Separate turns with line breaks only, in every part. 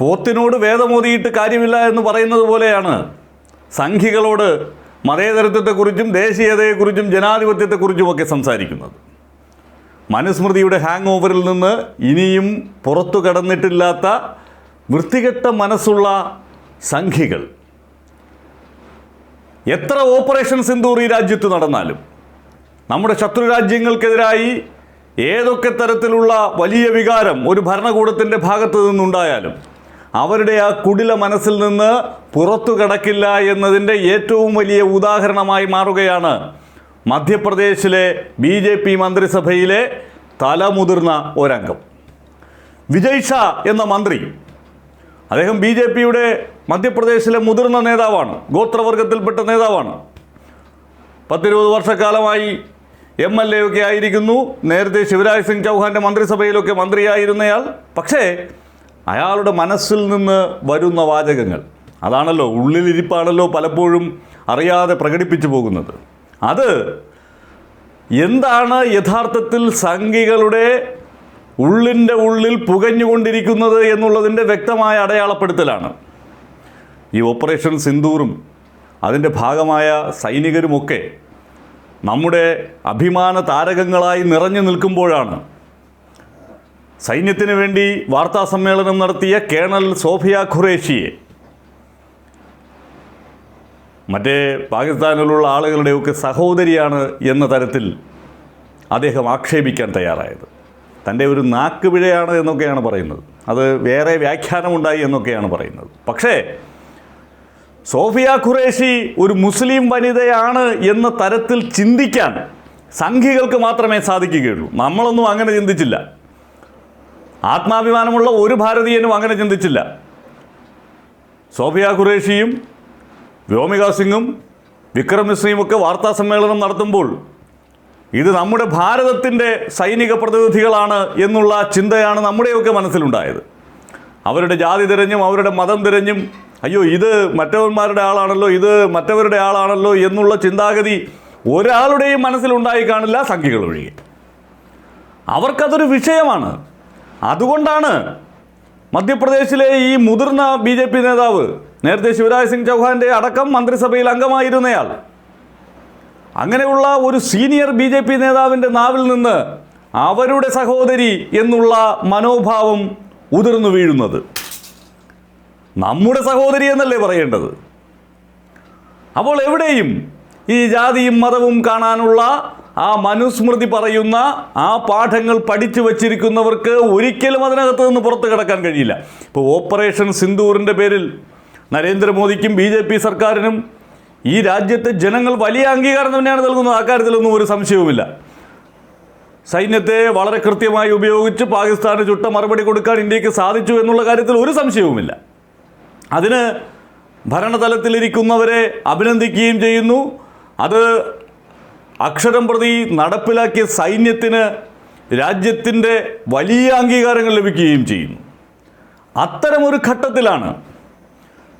പോത്തിനോട് വേദമോതിയിട്ട് കാര്യമില്ല എന്ന് പറയുന്നത് പോലെയാണ്. സംഘികളോട് മതേതരത്വത്തെക്കുറിച്ചും ദേശീയതയെക്കുറിച്ചും ജനാധിപത്യത്തെക്കുറിച്ചുമൊക്കെ സംസാരിക്കുന്നത്. മനുസ്മൃതിയുടെ ഹാങ് ഓവറിൽ നിന്ന് ഇനിയും പുറത്തു കടന്നിട്ടില്ലാത്ത വൃത്തികെട്ട മനസ്സുള്ള സംഘികൾ. എത്ര ഓപ്പറേഷൻ സിന്ദൂർ ഈ രാജ്യത്ത് നടന്നാലും നമ്മുടെ ശത്രു രാജ്യങ്ങൾക്കെതിരായി ഏതൊക്കെ തരത്തിലുള്ള വലിയ വികാരം ഒരു ഭരണകൂടത്തിന്റെ ഭാഗത്തു നിന്നുണ്ടായാലും അവരുടെ ആ കുടില മനസ്സിൽ നിന്ന് പുറത്തു കടക്കില്ല എന്നതിന്റെ ഏറ്റവും വലിയ ഉദാഹരണമായി മാറുകയാണ് മധ്യപ്രദേശിലെ ബി ജെ പി മന്ത്രിസഭയിലെ തലമുതിർന്ന ഒരംഗം. വിജയ് ഷാ എന്ന മന്ത്രി അദ്ദേഹം ബി ജെ പിയുടെ മധ്യപ്രദേശിലെ മുതിർന്ന നേതാവാണ് ഗോത്രവർഗത്തിൽപ്പെട്ട നേതാവാണ്. പത്തിരുപത് വർഷക്കാലമായി എം എൽ എ ഒക്കെ ആയിരിക്കുന്നു. നേരത്തെ ശിവരാജ് സിംഗ് ചൗഹാന്റെ മന്ത്രിസഭയിലൊക്കെ മന്ത്രിയായിരുന്നയാൾ. പക്ഷേ അയാളുടെ മനസ്സിൽ നിന്ന് വരുന്ന വാചകങ്ങൾ. അതാണല്ലോ ഉള്ളിലിരിപ്പാണല്ലോ പലപ്പോഴും അറിയാതെ പ്രകടിപ്പിച്ചു പോകുന്നത്. അത് എന്താണ് യഥാർത്ഥത്തിൽ സംഘികളുടെ ഉള്ളിന്റെ ഉള്ളിൽ പുകഞ്ഞുകൊണ്ടിരിക്കുന്നത് എന്നുള്ളതിന്റെ വ്യക്തമായ അടയാളപ്പെടുത്തലാണ്. ഈ ഓപ്പറേഷൻ സിന്ദൂറും അതിന്റെ ഭാഗമായ സൈനികരുമൊക്കെ നമ്മുടെ അഭിമാന താരകങ്ങളായി നിറഞ്ഞു നിൽക്കുമ്പോഴാണ് സൈന്യത്തിന് വേണ്ടി വാർത്താ സമ്മേളനം നടത്തിയ കേണൽ സോഫിയ ഖുറേഷിയെ മറ്റേ പാകിസ്ഥാനിലുള്ള ആളുകളുടെയൊക്കെ സഹോദരിയാണ് എന്ന തരത്തിൽ അദ്ദേഹം ആക്ഷേപിക്കാൻ തയ്യാറായത്. തന്റെ ഒരു നാക്ക് പിഴയാണ് എന്നൊക്കെയാണ് പറയുന്നത്. അത് വേറെ വ്യാഖ്യാനമുണ്ടായി എന്നൊക്കെയാണ് പറയുന്നത്. പക്ഷേ സോഫിയ ഖുറേഷി ഒരു മുസ്ലിം വനിതയാണ് എന്ന തരത്തിൽ ചിന്തിക്കാൻ സംഘികൾക്ക് മാത്രമേ സാധിക്കുകയുള്ളൂ. നമ്മളൊന്നും അങ്ങനെ ചിന്തിച്ചില്ല. ആത്മാഭിമാനമുള്ള ഒരു ഭാരതീയനും അങ്ങനെ ചിന്തിച്ചില്ല. സോഫിയ ഖുറേഷിയും വ്യോമിക സിംഗും വിക്രം മിശ്രയും ഒക്കെ വാർത്താ സമ്മേളനം നടത്തുമ്പോൾ ഇത് നമ്മുടെ ഭാരതത്തിന്റെ സൈനിക പ്രതിനിധികളാണ് എന്നുള്ള ചിന്തയാണ് നമ്മുടെയൊക്കെ മനസ്സിലുണ്ടായത്. അവരുടെ ജാതി തിരഞ്ഞും അവരുടെ മതം തിരഞ്ഞും അയ്യോ ഇത് മറ്റവന്മാരുടെ ആളാണല്ലോ ഇത് മറ്റവരുടെ ആളാണല്ലോ എന്നുള്ള ചിന്താഗതി ഒരാളുടെയും മനസ്സിലുണ്ടായി കാണില്ല സംഖ്യകൾ ഒഴികെ. അവർക്കതൊരു വിഷയമാണ്. അതുകൊണ്ടാണ് മധ്യപ്രദേശിലെ ഈ മുതിർന്ന ബി ജെ പി നേതാവ് നേരത്തെ ശിവരാജ് സിംഗ് ചൗഹാന്റെ അടക്കം മന്ത്രിസഭയിൽ അംഗമായിരുന്നയാൾ. അങ്ങനെയുള്ള ഒരു സീനിയർ ബി ജെ പി നേതാവിന്റെ നാവിൽ നിന്ന് അവരുടെ സഹോദരി എന്നുള്ള മനോഭാവം ഉതിർന്നു വീഴുന്നത്. നമ്മുടെ സഹോദരി എന്നല്ലേ പറയേണ്ടത്? അപ്പോൾ എവിടെയും ഈ ജാതിയും മതവും കാണാനുള്ള ആ മനുസ്മൃതി പറയുന്ന ആ പാഠങ്ങൾ പഠിച്ചു വച്ചിരിക്കുന്നവർക്ക് ഒരിക്കലും അതിനകത്ത് നിന്ന് പുറത്ത് കിടക്കാൻ കഴിയില്ല. ഇപ്പോൾ ഓപ്പറേഷൻ സിന്ദൂറിന്റെ പേരിൽ നരേന്ദ്രമോദിക്കും ബി ജെ പി സർക്കാരിനും ഈ രാജ്യത്തെ ജനങ്ങൾ വലിയ അംഗീകാരം തന്നെയാണ് നൽകുന്നത്. അക്കാര്യത്തിലൊന്നും ഒരു സംശയവുമില്ല. സൈന്യത്തെ വളരെ കൃത്യമായി ഉപയോഗിച്ച് പാകിസ്ഥാന് ചുട്ട മറുപടി കൊടുക്കാൻ ഇന്ത്യയ്ക്ക് സാധിച്ചു എന്നുള്ള കാര്യത്തിൽ ഒരു സംശയവുമില്ല. അതിന് ഭരണതലത്തിലിരിക്കുന്നവരെ അഭിനന്ദിക്കുകയും ചെയ്യുന്നു. അത് അക്ഷരം പ്രതി നടപ്പിലാക്കിയ സൈന്യത്തിന് രാജ്യത്തിന്റെ വലിയ അംഗീകാരങ്ങൾ ലഭിക്കുകയും ചെയ്യുന്നു. അത്തരമൊരു ഘട്ടത്തിലാണ്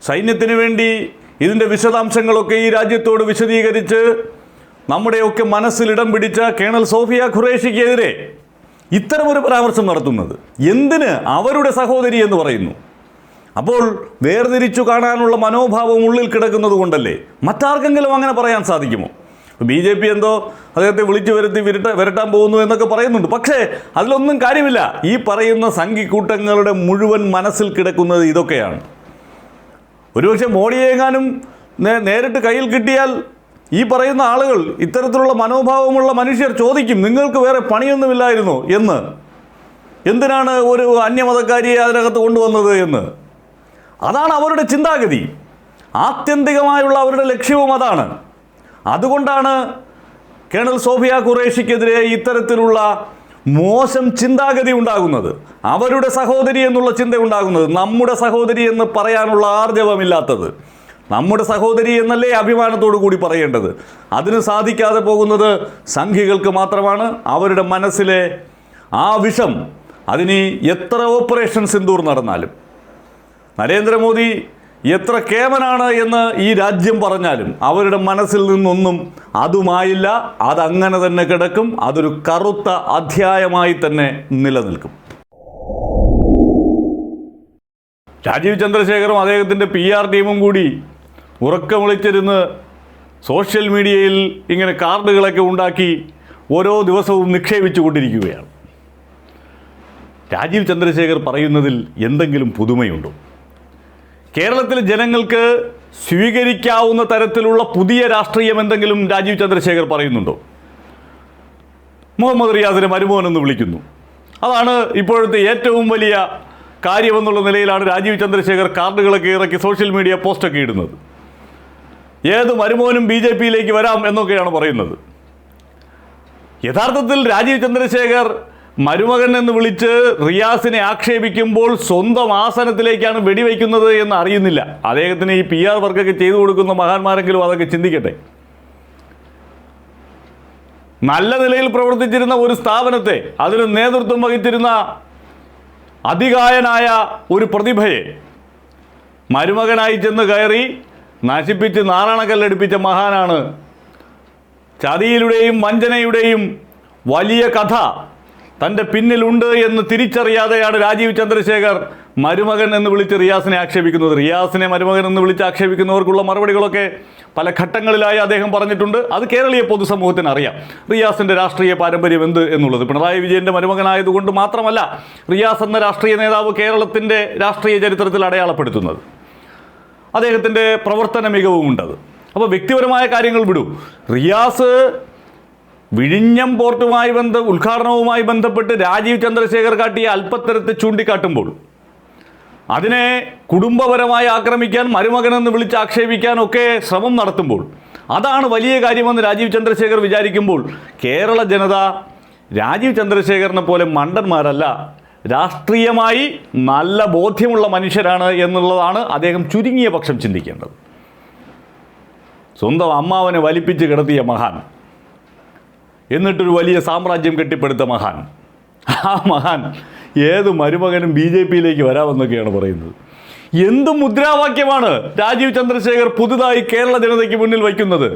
സൈന്യത്തിന് വേണ്ടി ഇതിന്റെ വിശദാംശങ്ങളൊക്കെ ഈ രാജ്യത്തോട് വിശദീകരിച്ച് നമ്മുടെയൊക്കെ മനസ്സിൽ ഇടം പിടിച്ച കേണൽ സോഫിയ ഖുറേഷിക്കെതിരെ ഇത്തരമൊരു പരാമർശം നടത്തുന്നത്. എന്തിന് അവരുടെ സഹോദരി എന്ന് പറയുന്നു. അപ്പോൾ വേർതിരിച്ചു കാണാനുള്ള മനോഭാവം ഉള്ളിൽ കിടക്കുന്നത് കൊണ്ടല്ലേ? മറ്റാർക്കെങ്കിലും അങ്ങനെ പറയാൻ സാധിക്കുമോ? ബി ജെ പി എന്തോ അദ്ദേഹത്തെ വിളിച്ചു വരുത്തി വിരട്ട വിരട്ടാൻ പോകുന്നു എന്നൊക്കെ പറയുന്നുണ്ട്. പക്ഷേ അതിലൊന്നും കാര്യമില്ല. ഈ പറയുന്ന സംഘിക്കൂട്ടങ്ങളുടെ മുഴുവൻ മനസ്സിൽ കിടക്കുന്നത് ഇതൊക്കെയാണ്. ഒരുപക്ഷെ മോഡിയെങ്ങാനും നേരിട്ട് കയ്യിൽ കിട്ടിയാൽ ഈ പറയുന്ന ആളുകൾ ഇത്തരത്തിലുള്ള മനോഭാവമുള്ള മനുഷ്യർ ചോദിക്കും നിങ്ങൾക്ക് വേറെ പണിയൊന്നുമില്ലായിരുന്നു എന്ന്. എന്തിനാണ് ഒരു അന്യമതക്കാരിയെ അതിനകത്ത് കൊണ്ടുവന്നത് എന്ന്. അതാണ് അവരുടെ ചിന്താഗതി. ആത്യന്തികമായുള്ള അവരുടെ ലക്ഷ്യവും അതാണ്. അതുകൊണ്ടാണ് കേണൽ സോഫിയ ഖുറേഷിക്കെതിരെ ഇത്തരത്തിലുള്ള മോശം ചിന്താഗതി ഉണ്ടാകുന്നത്. അവരുടെ സഹോദരി എന്നുള്ള ചിന്ത ഉണ്ടാകുന്നത്. നമ്മുടെ സഹോദരി എന്ന് പറയാനുള്ള ആർജവമില്ലാത്തത്. നമ്മുടെ സഹോദരി എന്നല്ലേ അഭിമാനത്തോടു കൂടി പറയേണ്ടത്. അതിന് സാധിക്കാതെ പോകുന്നത് സംഘികൾക്ക് മാത്രമാണ്. അവരുടെ മനസ്സിലെ ആ വിഷം അതിന് എത്ര ഓപ്പറേഷൻ സിന്ദൂർ നടന്നാലും. നരേന്ദ്രമോദി എത്ര കേമനാണ് എന്ന് ഈ രാജ്യം പറഞ്ഞാലും അവരുടെ മനസ്സിൽ നിന്നൊന്നും അതുമായില്ല അതങ്ങനെ തന്നെ കിടക്കും അതൊരു കറുത്ത അധ്യായമായി തന്നെ നിലനിൽക്കും. രാജീവ് ചന്ദ്രശേഖറും അദ്ദേഹത്തിന്റെ പി ആർ ടീമും കൂടി ഉറക്കം വിളിച്ചിരുന്ന് സോഷ്യൽ മീഡിയയിൽ ഇങ്ങനെ കാർഡുകളൊക്കെ ഉണ്ടാക്കി ഓരോ ദിവസവും നിക്ഷേപിച്ചു കൊണ്ടിരിക്കുകയാണ് രാജീവ് ചന്ദ്രശേഖർ പറയുന്നതിൽ എന്തെങ്കിലും പുതുമയുണ്ടോ? കേരളത്തിലെ ജനങ്ങൾക്ക് സ്വീകരിക്കാവുന്ന തരത്തിലുള്ള പുതിയ രാഷ്ട്രീയം എന്തെങ്കിലും രാജീവ് ചന്ദ്രശേഖർ പറയുന്നുണ്ടോ? മുഹമ്മദ് റിയാസിനെ മരുമോൻ എന്ന് വിളിക്കുന്നു. അതാണ് ഇപ്പോഴത്തെ ഏറ്റവും വലിയ കാര്യമെന്നുള്ള നിലയിലാണ് രാജീവ് ചന്ദ്രശേഖർ കാർഡുകളൊക്കെ ഇറക്കി സോഷ്യൽ മീഡിയ പോസ്റ്റൊക്കെ ഇടുന്നത്. ഏത് മരുമോനും ബി ജെ പിയിലേക്ക് വരാം എന്നൊക്കെയാണ് പറയുന്നത്. യഥാർത്ഥത്തിൽ രാജീവ് ചന്ദ്രശേഖർ മരുമകൻ എന്ന് വിളിച്ച് റിയാസിനെ ആക്ഷേപിക്കുമ്പോൾ സ്വന്തം ആസനത്തിലേക്കാണ് വെടിവെക്കുന്നത് എന്ന് അറിയുന്നില്ല. അദ്ദേഹത്തിന് ഈ പി ആർ വർക്കൊക്കെ ചെയ്തു കൊടുക്കുന്ന മഹാന്മാരെങ്കിലും അതൊക്കെ ചിന്തിക്കട്ടെ. നല്ല നിലയിൽ പ്രവർത്തിച്ചിരുന്ന ഒരു സ്ഥാപനത്തെ അതിന് നേതൃത്വം വഹിച്ചിരുന്ന അതികായനായ ഒരു പ്രതിഭയെ മരുമകനായി ചെന്ന് കയറി നശിപ്പിച്ച് നാരായണക്കല്ലടിപ്പിച്ച മഹാനാണ് ചതിയിലൂടെയും വഞ്ചനയുടെയും വലിയ കഥ തന്റെ പിന്നിലുണ്ട് എന്ന് തിരിച്ചറിയാതെയാണ് രാജീവ് ചന്ദ്രശേഖർ മരുമകൻ എന്ന് വിളിച്ച് റിയാസിനെ ആക്ഷേപിക്കുന്നത്. റിയാസിനെ മരുമകൻ എന്ന് വിളിച്ച് ആക്ഷേപിക്കുന്നവർക്കുള്ള മറുപടികളൊക്കെ പല ഘട്ടങ്ങളിലായി അദ്ദേഹം പറഞ്ഞിട്ടുണ്ട്. അത് കേരളീയ പൊതുസമൂഹത്തിന് അറിയാം. റിയാസിന്റെ രാഷ്ട്രീയ പാരമ്പര്യം എന്ത് എന്നുള്ളത്. പിണറായി വിജയന്റെ മരുമകനായതുകൊണ്ട് മാത്രമല്ല റിയാസ് എന്ന രാഷ്ട്രീയ നേതാവ് കേരളത്തിന്റെ രാഷ്ട്രീയ ചരിത്രത്തിൽ അടയാളപ്പെടുത്തുന്നത്. അദ്ദേഹത്തിന്റെ പ്രവർത്തന മികവുമുണ്ടത് അപ്പോൾ വ്യക്തിപരമായ കാര്യങ്ങൾ വിടൂ. റിയാസ് വിഴിഞ്ഞം പോർട്ടുമായി ബന്ധ ഉദ്ഘാടനവുമായി ബന്ധപ്പെട്ട് രാജീവ് ചന്ദ്രശേഖർ കാട്ടിയ അല്പത്തരത്തെ ചൂണ്ടിക്കാട്ടുമ്പോൾ അതിനെ കുടുംബപരമായി ആക്രമിക്കാൻ മരുമകനെന്ന് വിളിച്ച് ആക്ഷേപിക്കാനൊക്കെ ശ്രമം നടത്തുമ്പോൾ അതാണ് വലിയ കാര്യമെന്ന് രാജീവ് ചന്ദ്രശേഖർ വിചാരിക്കുമ്പോൾ കേരള ജനത രാജീവ് ചന്ദ്രശേഖരനെ പോലെ മണ്ടന്മാരല്ല രാഷ്ട്രീയമായി നല്ല ബോധ്യമുള്ള മനുഷ്യരാണ് എന്നുള്ളതാണ് അദ്ദേഹം ചുരുങ്ങിയ പക്ഷം ചിന്തിക്കേണ്ടത്. സ്വന്തം അമ്മാവനെ വലിപ്പിച്ച് കിടത്തിയ മഹാൻ. എന്നിട്ടൊരു വലിയ സാമ്രാജ്യം കെട്ടിപ്പടുത്ത മഹാൻ. ആ മഹാൻ ഏത് മരുമകനും ബി ജെ പിയിലേക്ക് വരാമെന്നൊക്കെയാണ് പറയുന്നത്. എന്ത് മുദ്രാവാക്യമാണ് രാജീവ് ചന്ദ്രശേഖർ പുതുതായി കേരള ജനതയ്ക്ക് മുന്നിൽ വയ്ക്കുന്നത്?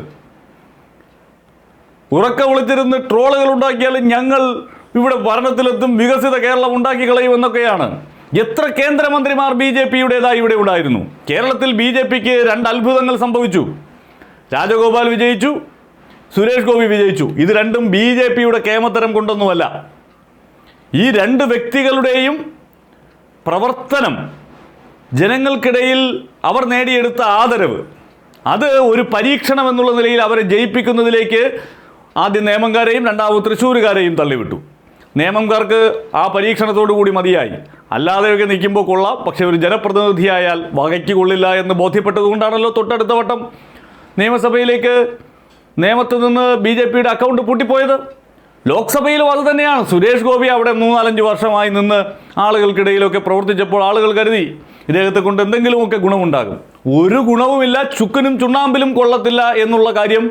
ഉറക്ക വിളിച്ചിരുന്ന് ട്രോളുകൾ ഉണ്ടാക്കിയാൽ ഞങ്ങൾ ഇവിടെ ഭരണത്തിലെത്തും വികസിത കേരളം ഉണ്ടാക്കി കളയുമെന്നൊക്കെയാണ് എത്ര കേന്ദ്രമന്ത്രിമാർ ബി ജെ പിയുടേതായി ഇവിടെ ഉണ്ടായിരുന്നു? കേരളത്തിൽ ബി ജെ പിക്ക് രണ്ട് അത്ഭുതങ്ങൾ സംഭവിച്ചു. രാജഗോപാൽ വിജയിച്ചു സുരേഷ് ഗോപി വിജയിച്ചു. ഇത് രണ്ടും ബി ജെ പിയുടെ കേമത്തരം കൊണ്ടൊന്നുമല്ല. ഈ രണ്ട് വ്യക്തികളുടെയും പ്രവർത്തനം ജനങ്ങൾക്കിടയിൽ അവർ നേടിയെടുത്ത ആദരവ് അത് ഒരു പരീക്ഷണം എന്നുള്ള നിലയിൽ അവരെ ജയിപ്പിക്കുന്നതിലേക്ക് ആദ്യം നേമംകാരെയും രണ്ടാമത് തൃശ്ശൂരുകാരെയും തള്ളിവിട്ടു. നേമംകാർക്ക് ആ പരീക്ഷണത്തോടു കൂടി മതിയായി. അല്ലാതെയൊക്കെ നിൽക്കുമ്പോൾ കൊള്ളാം പക്ഷേ ഒരു ജനപ്രതിനിധിയായാൽ വകയ്ക്ക് കൊള്ളില്ല എന്ന് ബോധ്യപ്പെട്ടതുകൊണ്ടാണല്ലോ തൊട്ടടുത്ത വട്ടം നിയമസഭയിലേക്ക് നിയമത്തിൽ നിന്ന് ബി ജെ പിയുടെ അക്കൗണ്ട് പൂട്ടിപ്പോയത്? ലോക്സഭയിലും അത് തന്നെയാണ്. സുരേഷ് ഗോപി അവിടെ മൂന്നാലഞ്ച് വർഷമായി നിന്ന് ആളുകൾക്കിടയിലൊക്കെ പ്രവർത്തിച്ചപ്പോൾ ആളുകൾ കരുതി ഇദ്ദേഹത്തെ കൊണ്ട് എന്തെങ്കിലുമൊക്കെ ഗുണമുണ്ടാകും. ഒരു ഗുണവുമില്ല ചുക്കനും ചുണ്ണാമ്പിലും കൊള്ളത്തില്ല എന്നുള്ള കാര്യം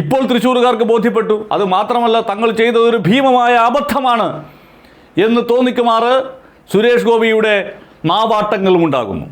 ഇപ്പോൾ തൃശ്ശൂരുകാർക്ക് ബോധ്യപ്പെട്ടു. അത് മാത്രമല്ല തങ്ങൾ ചെയ്തത് ഒരു ഭീമമായ അബദ്ധമാണ് എന്ന് തോന്നിക്കുമാറ് സുരേഷ് ഗോപിയുടെ മാവാട്ടങ്ങളും ഉണ്ടാകുന്നു.